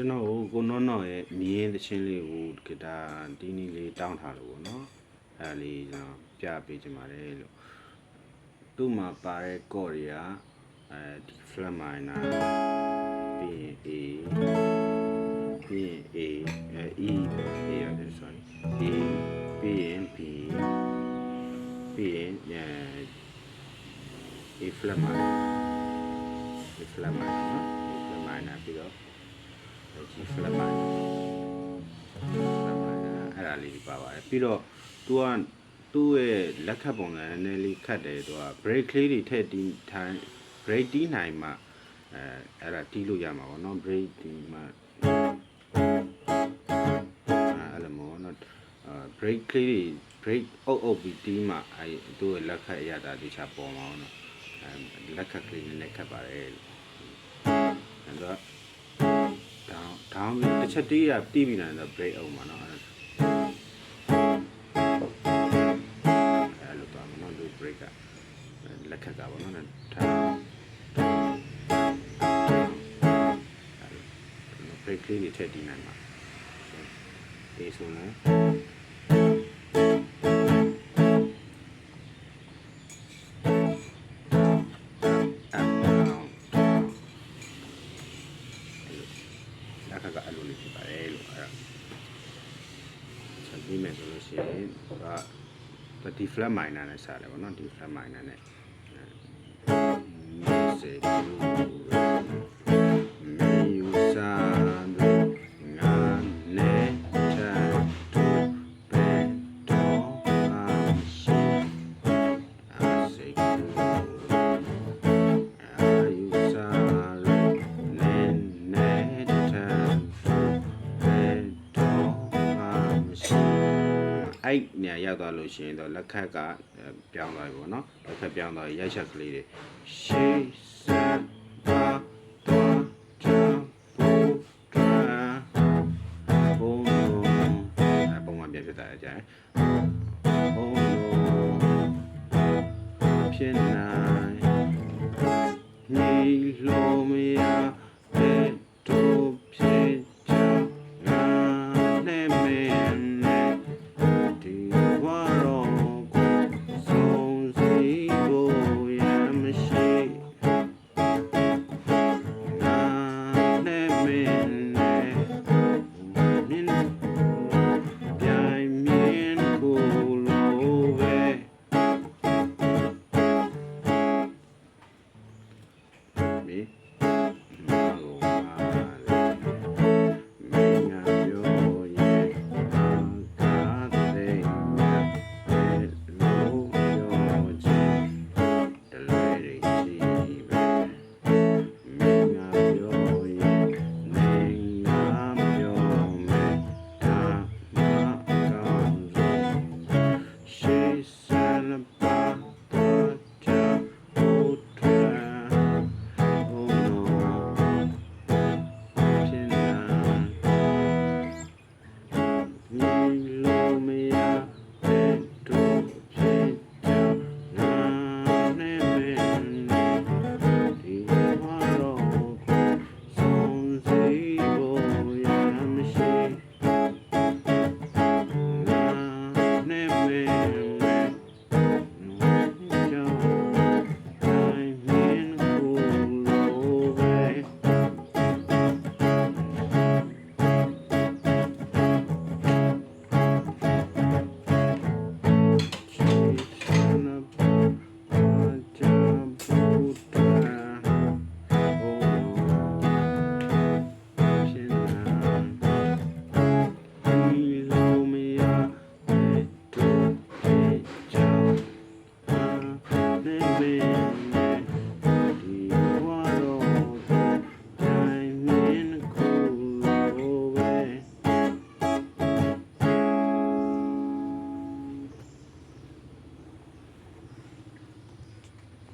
ကျွန်တော်ကိုကိုနောနောရဲ့မြင်းသချင်းလေးကိုဂီတာတီးနီးလေးတောင်းထားလို့ပေါ့နော်အဲဒါလေးကျွန်တော်ပြပေးချင်ပါတယ်လို့သူ့မှာပါတဲ့ကော့တွေကအဲဒီ flat minor ပြီးရင် A ပြီးရင် A အဲ E A ရတယ် sorry A ပြီးရင် B ပြီးရင်အဲ A flat minor A flat minor နော် A flat minor ပြီးတော့ G flat minor flat minor အဲ့ဒါလေးပါပါတယ်ပြီးတော့ तू ကသူ့ရဲ့လက်ခတ်ပုံစံနည်းနည်းလေးခတ်တယ်သူက break လေးတွေထည့်တီးထိုင် break တီးနိုင်မှအဲအဲ့ဒါတီးလို့ရမှာပေါ့နော် break တီးမှအဲ့လိုမျိုးနော်အာ break လေးတွေ break အုပ်အုပ်ပြီးတီးမှအဲသူ့ရဲ့လက်ခတ်အရတာတခြားပေါ်မှာပေါ့နော်အဲလက်ခတ်ကလေးနည်းနည်းခတ်ပါတယ်လို့အဲ့တော့ down down တစ်ချက်တီးရတီးပြီးနိုင်တော့ break အောင်မှာနော်အဲ့အဲ့လိုတော့မနော်ဒီ break ကလက်ခတ်ကပေါ့နော်ထား break လေးတွေထည့်တီးနိုင်မှာဒီဆိုရင်လ ကဒီ flat minor နဲ့စားတယ်ပေါ့နော်ဒီ flat minor နဲ့ music အဲ့နေရာရောက်သွားလို့ရှိရင်တော့လက်ခတ်ကအဲပြောင်းသွားပြီပေါ့နော်လက်ခတ်ပြောင်းသွားရင်ရိုက်ချက်ကလေးတွေရှေးစပ်ပါတော့ချာပူတရာဘုံလုံးအဲပုံမှန်ပြန်ဖြစ်တာကြတယ်ဘုံလုံးဖြစ်နိုင်နေလို့ me.